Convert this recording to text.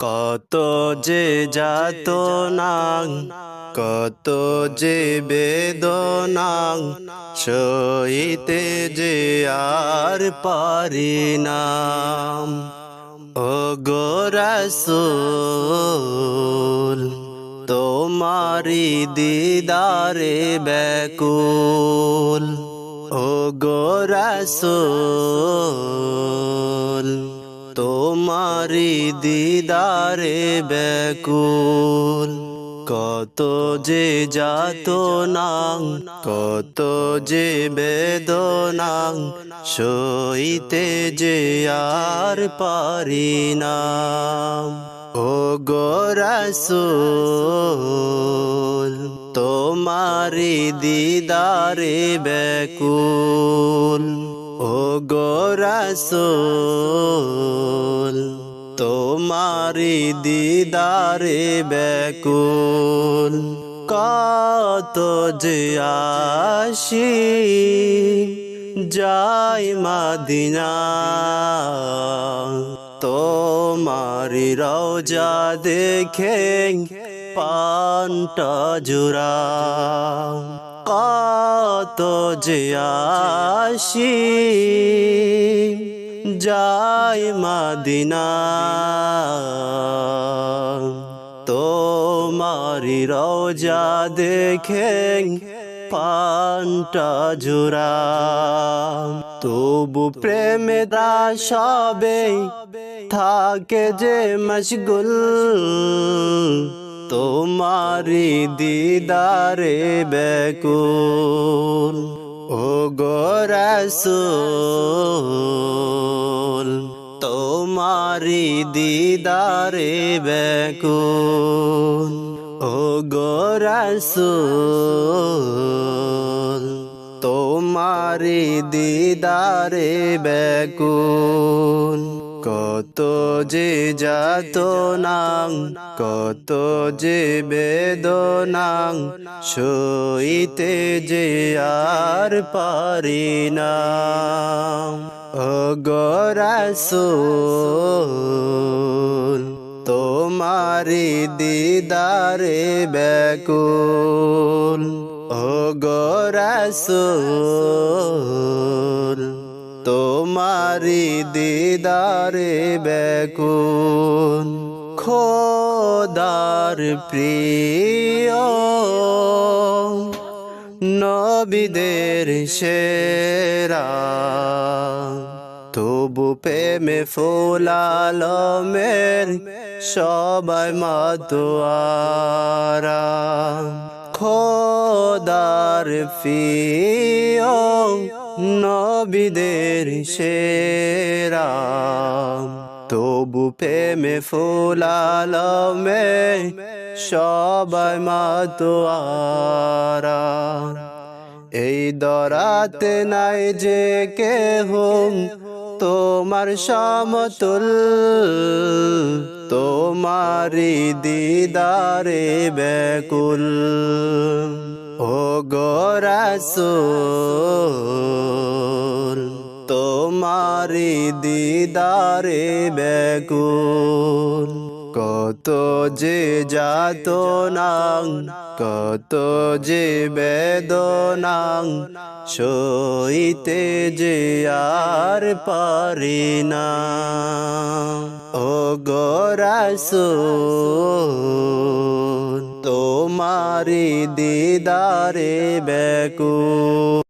কত যে যাত নাং, কত যে বেদনাং সইতে যে আর পারি নাম। ও গোরসুল তোমারি দিদারে ব্যাকুল। ও গোরসুল তোমারি দিদারে ব্যাকুল। কত যে যাত নাং, কত যে বেদনাং সইতে যে আর পারি নাম ও গোরসুল তোমারি দিদারে ব্যাকুল। ও গোরসুল তোমারি দিদারে ব্যাকুল, কত যে আসি যাই মাদিনা, তোমারি রওজা দেখে পান্টা জোড়া, কত যে আসি যাই মাদিনা। তোমারি রওজা দেখে পান্টা জোড়া। তবু প্রেমে সবে থাকে যে মশগুল। তোমারি দিদারে ব্যাকুল ও গোরসুল তোমারি দিদারে ব্যাকুল ও গোরসুল তোমারি দিদারে ব্যাকুল কত যে যাত নাং কত যে বেদনাং সইতে যে আর পারি না। গোরসুল তোমারি দিদারে ব্যাকুল। ও গোরসুল তোমারি দিদারে ব্যাকুল। খোদার প্রিয় নবীদের সেরা। তবু প্রেমে ফুলালমের সবাই মাতোয়ারা। খোদার ফিও নবীদের সেরা। তবু প্রেমে ফুলালমে সবাই মাতোয়ারা এই দরাতে নাই যে কেহ, তোমার সমতুল তোমারি দিদারে ব্যাকুল। ও গোরসুল তোমারি দিদারে ব্যাকুল কত যে যাত নাং কত যে বেদনাং, সইতে যে আর পারি না। ও গোরসুল তোমারি দিদারে ব্যাকুল